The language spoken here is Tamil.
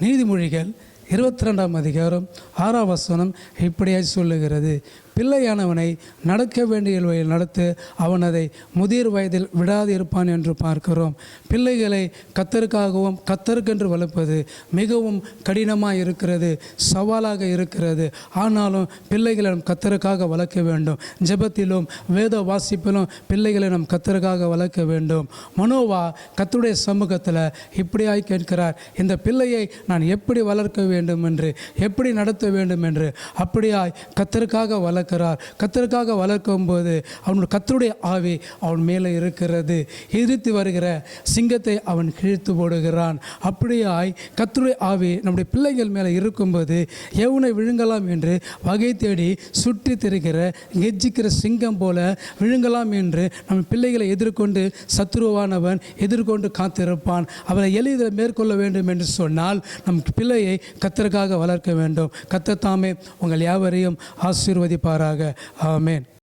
நீதிமொழிகள் இருபத்தி ரெண்டாம் அதிகாரம் ஆறாம் வசனம் இப்படியாய் சொல்லுகிறது. பிள்ளையானவனை நடக்க வேண்டிய வழியில் நடத்து அவன் அதை முதிர் வயதில் விடாது இருப்பான் என்று பார்க்கிறோம். பிள்ளைகளை கத்தருக்காகவும் கத்தருக்கென்று வளர்ப்பது மிகவும் கடினமாக இருக்கிறது சவாலாக இருக்கிறது. ஆனாலும் பிள்ளைகளை நம் கத்தருக்காக வளர்க்க வேண்டும். ஜெபத்திலும் வேத வாசிப்பிலும் பிள்ளைகளை நம் கத்தருக்காக வளர்க்க வேண்டும். மனோவா கத்தருடைய சமூகத்தில் இப்படியாய் கேட்கிறார் இந்த பிள்ளையை நான் எப்படி வளர்க்க வேண்டும் என்று எப்படி நடத்த வேண்டும் என்று? அப்படியாய் கத்தருக்காக வளர்க்க வளர்க்கிறார். கத்தருக்காக வளர்க்கும் போது அவனுடைய கத்தருடைய ஆவி அவன் மேலே இருக்கிறது. எதிர்த்து வருகிற சிங்கத்தை அவன் கிழித்து போடுகிறான். அப்படியாய் கத்தருடைய ஆவி நம்முடைய பிள்ளைகள் மேலே இருக்கும்போது எவனை விழுங்கலாம் என்று வகை தேடி சுற்றி திரிகிற கெஜிக்கிற சிங்கம் போல விழுங்கலாம் என்று நம்ம பிள்ளைகளை எதிர்கொண்டு சத்ருவானவன் எதிர்கொண்டு காத்திருப்பான். அவரை எளிதில் மேற்கொள்ள வேண்டும் என்று சொன்னால் நம் பிள்ளையை கத்தருக்காக வளர்க்க வேண்டும். கத்த தாமே உங்கள் யாவரையும் ஆசீர்வதிப்பார் ஆசீர்வதிப்பாராக ஆமென்